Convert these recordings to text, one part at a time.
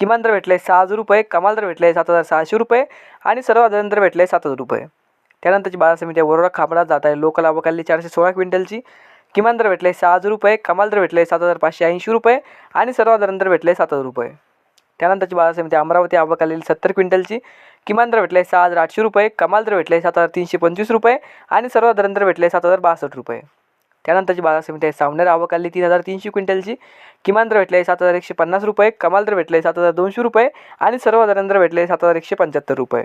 किमान दर भेटले सहा हजार रुपये कमाल दर भेटले सात हजार सहाशे रुपये आणि सर्व दर भेटले सात हजार रुपये. त्यानंतरची बाजार समिती आहे वरोरा खापडा जात आहे. लोकल अवकाली चारशे सोळा क्विंटलची किमान दर भेटले सहा हजार रुपये कमाल दर भेटले सात हजार पाचशे ऐंशी रुपये आणि सर्व दर भेटले सात हजार रुपये. त्यानंतरची बाजार समिती अमरावती अवकालील सत्तर क्विंटलची किमान दर भेटले सहा हजार आठशे रुपये कमाल दर भेटले सात हजार तीनशे पंचवीस रुपये आणि सर्व दर भेटले सात हजार बासष्ट रुपये. त्यानंतरची बाजार समिती आहे. सावनेर आवक आली तीन हजार तीनशे क्विंटलची. किमान दर भेटले सात हजार एकशे पन्नास रुपये. कमाल दर भेटले सात हजार दोनशे रुपये. आणि सर्वसाधारण दर भेटले सात हजार एकशे पंच्याहत्तर रुपये.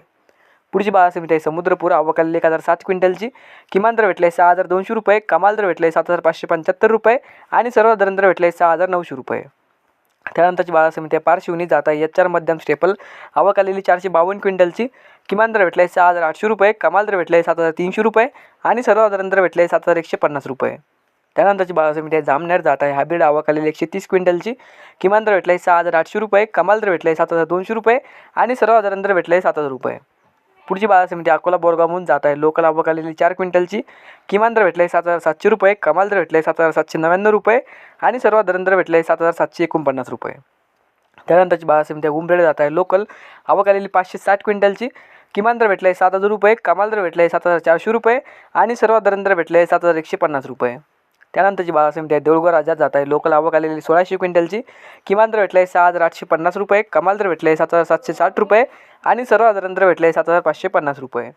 पुढची बाजार समिती आहे. समुद्रपूर आवक आलेली एक हजार सात क्विंटलची. किमान दर भेटले सहा हजार दोनशे रुपये. कमाल दर भेटले सात हजार पाचशे पंच्याहत्तर रुपये. आणि सर्वसाधारण दर भेटले सहा हजार नऊशे रुपये. त्यानंतरची बाजार समिती आहे पारशिवनी जाता एच आर मध्यम स्टेपल आवक आलेली चारशे बावन्न क्विंटलची किमान दर भेटले सहा हजार आठशे रुपये कमाल दर भेटले सात हजार तीनशे रुपये आणि सर्वसाधारण दर भेटले सात हजार एकशे पन्नास रुपये. त्यानंतरची बाजार समिती आहे जामनेर जात आहे. हायब्रिड आवक आलेली एकशे तीस क्विंटलची किमान दर भेटले सहा हजार आठशे रुपये कमाल दर आहे सात हजार दोनशे रुपये आणि सर्वसाधारण दर आहे सात हजार रुपये. पुढची बाजार समिती अकोला बोरगावहून जात आहे. लोकल आवक चार क्विंटलची किमान दर भेटले सात हजार सातशे रुपये कमाल दर भेटले सात हजार सातशे नव्याण्णव रुपये आणि सर्वसाधारण दर भेटले सात हजार सातशे एकोणपन्नास रुपये. त्यानंतरची बाजार समिती उमरेड जात आहे. लोकल आवक आलेली पाचशे साठ क्विंटलची किमान दर भेटले सात हजार रुपये कमाल दर भेटले सात हजार चारशे रुपये आणि सर्वसाधारण दर भेटले सात हजार एकशे पन्नास रुपये. त्यानंतरची बाजार समिती आहे देऊळगाव राज्यात जात आहे लोकल आवक आलेली सोळाशे क्विंटलची. किमान दर भेटले सहा हजार आठशे पन्नास रुपये. कमाल दर भेटले सात हजार सातशे साठ रुपये. आणि सर्वसाधारण दर भेटले सात हजार पाचशे पन्नास रुपये.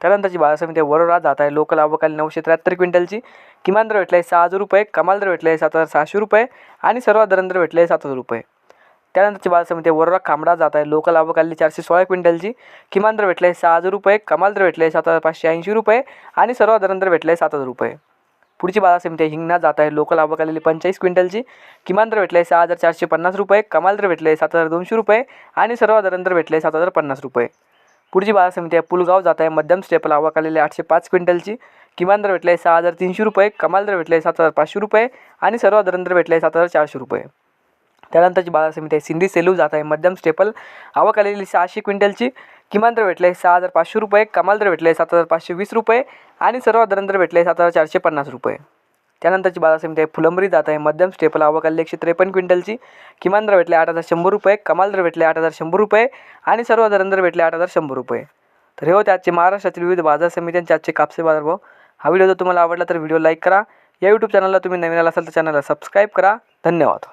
त्यानंतरची बाजार समिती आहे वरोरा जात आहे लोकल आवक नऊशे त्र्याहत्तर क्विंटलची. किमान दर भेटले सहा हजार रुपये. कमाल दर भेटले सात हजार सहाशे रुपये. आणि सर्वसाधारण दर भेटले सात हजार रुपये. त्यानंतरची बाजार समिती वरोरा खांबडा जात आहे लोकल आवक चारशे सोळा क्विंटलची. किमान दर भेटले सहा हजार रुपये. कमाल दर भेटले सात हजार पाचशे ऐंशी रुपये. आणि सर्वसाधारण दर भेटले सात हजार रुपये. पुढची बाजार समिती आहे हिंगणा जात आहे. लोकल आवक आलेली पंचेचाळीस क्विंटलची. किमान दर भेटले सहा हजार चारशे पन्नास रुपये. कमाल दर भेटले सात हजार दोनशे रुपये. आणि सर्व दर भेटले सात हजार पन्नास रुपये. पुढची बाजार समिती आहे. पुलगाव जात आहे. मध्यम स्टेपल आवक आलेली आठशे पाच क्विंटलची. किमान दर भेटले सहा हजार तीनशे रुपये. कमाल दर भेटले सात हजार पाचशे रुपये. आणि सर्वसाधारण दर भेटले सात हजार चारशे रुपये. त्यानंतरची बाजार समिती आहे. सिंधी सेलू जात आहे. मध्यम स्टेपल आवक आलेली सहाशे क्विंटलची. किमान दर भेटले सहा हजार पाचशे रुपये कमाल दर भेटले सात हजार पाचशे वीस रुपये आणि सर्वसाधारण दर भेटले सात हजार चारशे पन्नास रुपये. त्यानंतरची बाजार समिती आहे फुलंबरी जात आहे. मध्यम स्टेपल आवक एकशे त्रेपन्न क्विंटलची. किमान दर भेटले आठ हजार शंभर रुपये कमाल दर भेटले आठ हजार शंभर रुपये आणि सर्वसाधारण दर भेटले आठ हजार शंभर रुपये. तर हे होते आजचे महाराष्ट्रातील विविध बाजार समित्यांचे आजचे कापसे बाजारभाव हा व्हिडिओ जर तुम्हाला आवडला तर व्हिडिओ लाईक करा. या यूट्यूब चॅनलला तुम्ही नवीन आला असाल तर चॅनलला सबस्क्राईब करा. धन्यवाद.